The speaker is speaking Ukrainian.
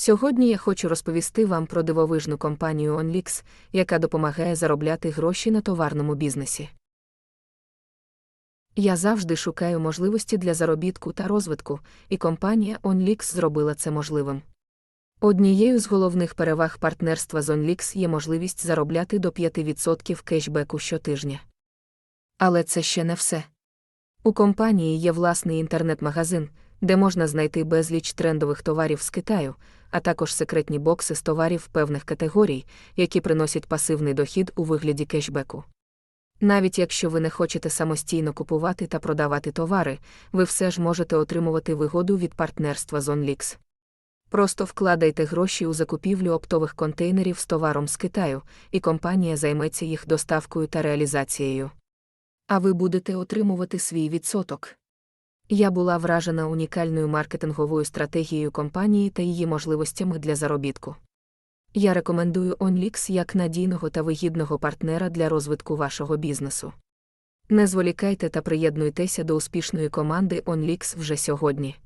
Сьогодні я хочу розповісти вам про дивовижну компанію OnLix, яка допомагає заробляти гроші на товарному бізнесі. Я завжди шукаю можливості для заробітку та розвитку, і компанія OnLix зробила це можливим. Однією з головних переваг партнерства з OnLix є можливість заробляти до 5% кешбеку щотижня. Але це ще не все. У компанії є власний інтернет-магазин, де можна знайти безліч трендових товарів з Китаю, а також секретні бокси з товарів певних категорій, які приносять пасивний дохід у вигляді кешбеку. Навіть якщо ви не хочете самостійно купувати та продавати товари, ви все ж можете отримувати вигоду від партнерства з OnLix. Просто вкладайте гроші у закупівлю оптових контейнерів з товаром з Китаю, і компанія займеться їх доставкою та реалізацією. А ви будете отримувати свій відсоток. Я була вражена унікальною маркетинговою стратегією компанії та її можливостями для заробітку. Я рекомендую OnLix як надійного та вигідного партнера для розвитку вашого бізнесу. Не зволікайте та приєднуйтеся до успішної команди OnLix вже сьогодні.